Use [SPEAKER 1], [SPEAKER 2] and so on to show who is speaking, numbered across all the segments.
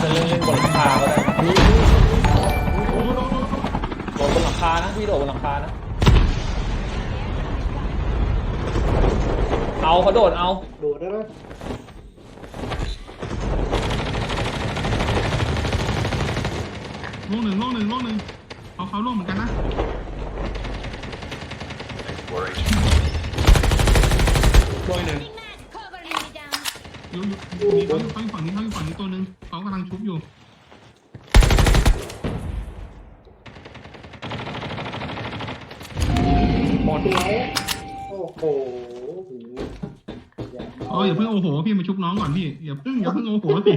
[SPEAKER 1] จะเล่นเล่นบนหลังคาก็ได้นะโดดบนหลังคานะพี่โดดบนหลังคานะ เอาเขาโดดเอา
[SPEAKER 2] ดูได้ไหม
[SPEAKER 3] ล่วงหนึ่งล่วงหนึ่งล่วงหนึ่งเขาเขาล่วงเหมือนกันนะ
[SPEAKER 1] โดยหนึ่ง
[SPEAKER 4] Covering me down.
[SPEAKER 3] อยู่อยู่มีเขาอยู่เขาอยู่ฝั่งนี้เขาอยู่ฝั่งนี้ตัวหนึ่งเขา กำลังชุบอยู่
[SPEAKER 1] หมด
[SPEAKER 2] โอ้โห
[SPEAKER 3] เอออย่าเพิ่งโอ้โหพี่มาชุบน้องก่อนพี่อย่าเพิ่งอย่าเพิ่งโอ้โหสิ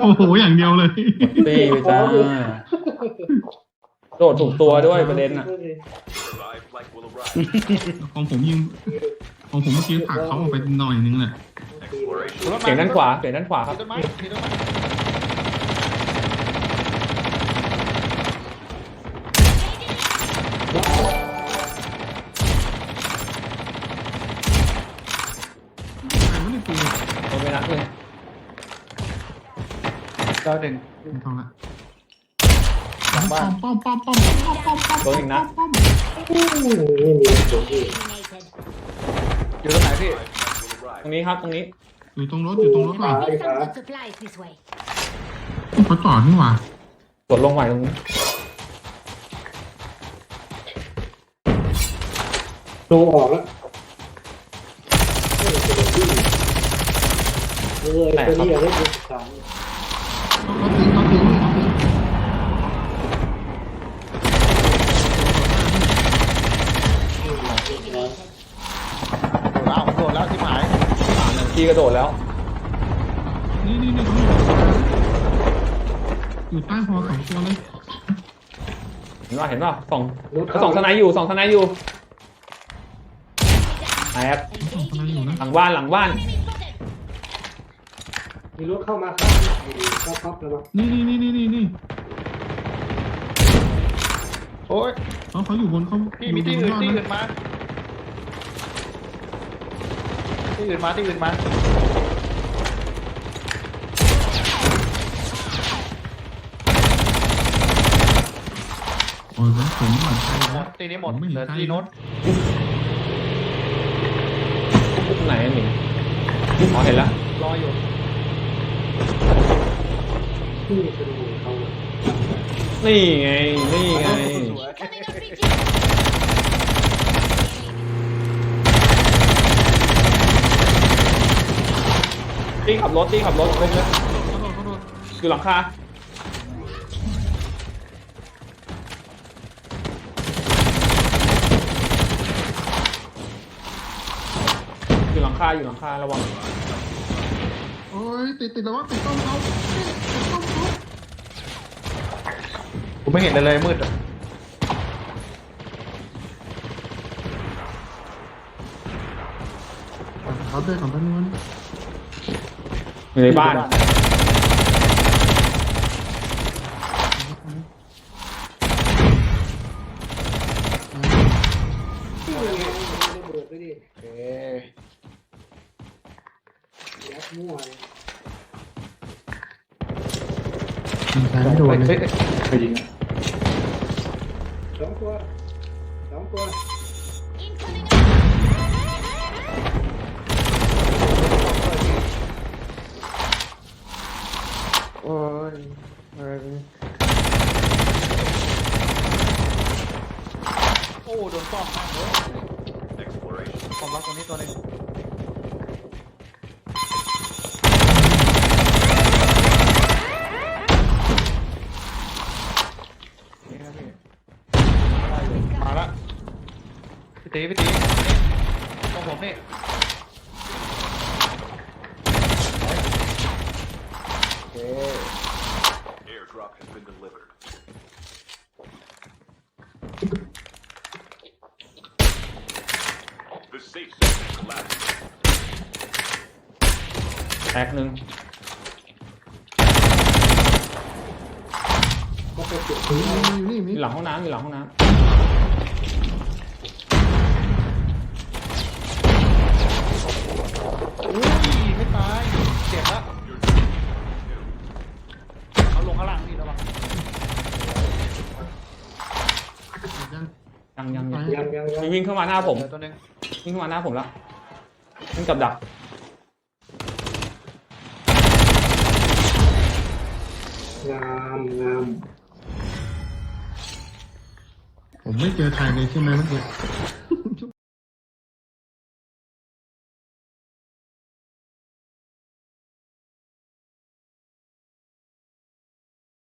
[SPEAKER 3] โอ้โหอย่างเดียวเลย
[SPEAKER 1] เป้ไปจ้าโดดถูกตัวด้วยประเด็นอะ
[SPEAKER 3] ของผมยิงของผมเมื่อกี้ผลักเขาออกไปหน่อยนึงแหละ
[SPEAKER 1] เสียงด้านขวาเสียงด้านขวาครับ
[SPEAKER 5] มีต้นไม้มีต้นไม้
[SPEAKER 3] ใครไม่ได้ปู
[SPEAKER 1] โดนไปนัดหนึ่ง
[SPEAKER 5] ดาวหนึ่ง
[SPEAKER 3] ไม่ต้องละ
[SPEAKER 5] หลังบ้าน
[SPEAKER 3] ป้อมป้อมป้อมป้อมป้อมป้อม
[SPEAKER 1] โดนอีกนัด
[SPEAKER 3] ป้อม
[SPEAKER 2] นี่มีตัวที่
[SPEAKER 4] Eliminated.
[SPEAKER 5] อยู่ตรงไหนพี่
[SPEAKER 1] ตรงนี้ครับตรงนี้
[SPEAKER 3] อยู่ตรงรถอยู่ตรงรถว่ะ
[SPEAKER 4] I think some good supplies this way.
[SPEAKER 3] เขาจอดนี่หว่า
[SPEAKER 1] กดลงใหม่ตรงนี้
[SPEAKER 2] ดูออกแล้วเออตัวนี้อะไรตัวสาม
[SPEAKER 3] เขาทิ้งเขาทิ้งเขาทิ้ง
[SPEAKER 5] โดดแล้วผมโดดแล้วที่หมาย
[SPEAKER 1] อ่าหนึ่ง พี่กระโดดแล้ว
[SPEAKER 3] นี่นี่นี่เขาอยู่อยู่ใต้พอสองตัวเลย
[SPEAKER 1] เห็นป่ะเห็นป่ะสองสองทนายอยู่สองทนายอยู่แอบ
[SPEAKER 3] สองตัวอยู่นะ
[SPEAKER 1] หลังบ้านหลังบ้าน
[SPEAKER 2] มีรถเข้ามาครับเข้าพับแล้วมั้ง
[SPEAKER 3] นี่นี่นี่นี่นี่นี่
[SPEAKER 5] โอ้ย
[SPEAKER 3] เขาเขาอยู่บนเขา
[SPEAKER 5] พี่มีที่อื่น
[SPEAKER 3] ยู่บ
[SPEAKER 5] ที่
[SPEAKER 3] ย
[SPEAKER 5] อื่นมา ที่อื่นมาที่อื่นมา
[SPEAKER 3] โอ้ยผมหมดใจ
[SPEAKER 5] หม
[SPEAKER 3] แล้ว
[SPEAKER 5] ดตีนี้หมด
[SPEAKER 3] ผมไม่
[SPEAKER 5] เหลือ
[SPEAKER 3] เห็นใคร
[SPEAKER 5] ตีโน้ต
[SPEAKER 1] ไหนอันหนึ่งอ๋อเห็นแล้ว
[SPEAKER 5] รออยู่
[SPEAKER 2] ที่เป็นหูเขา
[SPEAKER 1] นี่ไง นี่ไง
[SPEAKER 5] สวย
[SPEAKER 4] Coming up, BT.
[SPEAKER 1] ตีขับรถตีขับรถลงเลย
[SPEAKER 3] เขาโดดเขาโดด
[SPEAKER 1] อยู่หลังคาอยู่หลังคาอยู่หลังคาระวัง
[SPEAKER 3] โอ้ยติดติดแล้วว่าติดต้มเขาติดต้มเขา
[SPEAKER 5] ผมไม่เห็นอะไรเลยมืดอะ
[SPEAKER 3] เขาเดินของท่านนู้น
[SPEAKER 1] อยู่ในบ้าน
[SPEAKER 2] ที่ระเบิดไปดิ
[SPEAKER 5] โอเค
[SPEAKER 2] ยัดมั่วเลย
[SPEAKER 3] ยิงใครไม่โดนเลย
[SPEAKER 5] เฮ้ยเคยยิงอะ
[SPEAKER 2] สองตัวสองตัว
[SPEAKER 5] โอ้ยเออโอ้โดนป้อมมากเลยป้อมรักตรงนี้ตัวหนึงนี่นะพี่ได้อยู่มาละพี่ตีพี่ตีตรงผมนี่โอเค
[SPEAKER 6] Airdrop has been delivered. The safe zone is collapsing.
[SPEAKER 1] แตกหนึ่ง
[SPEAKER 2] ก็ไปเก็บ
[SPEAKER 3] อยู่นี่อยู่นี่
[SPEAKER 1] อยู่หลังห้องน้ำอยู่หลังห้องน้
[SPEAKER 5] อุ้ยไม่ตายเจ็บแล้วำ
[SPEAKER 1] ยังยังยัง
[SPEAKER 2] ยังยังยัง
[SPEAKER 1] มีวิ่งเข้ามาหน้าผม
[SPEAKER 5] เดี๋ยวตัวหนึง
[SPEAKER 1] วิ่งเข้ามาหน้าผมแล้ววิ่งกับดัก
[SPEAKER 2] งามงาม
[SPEAKER 3] ผมไม่เจอใครเลยใช่ไหมเมื่อกี้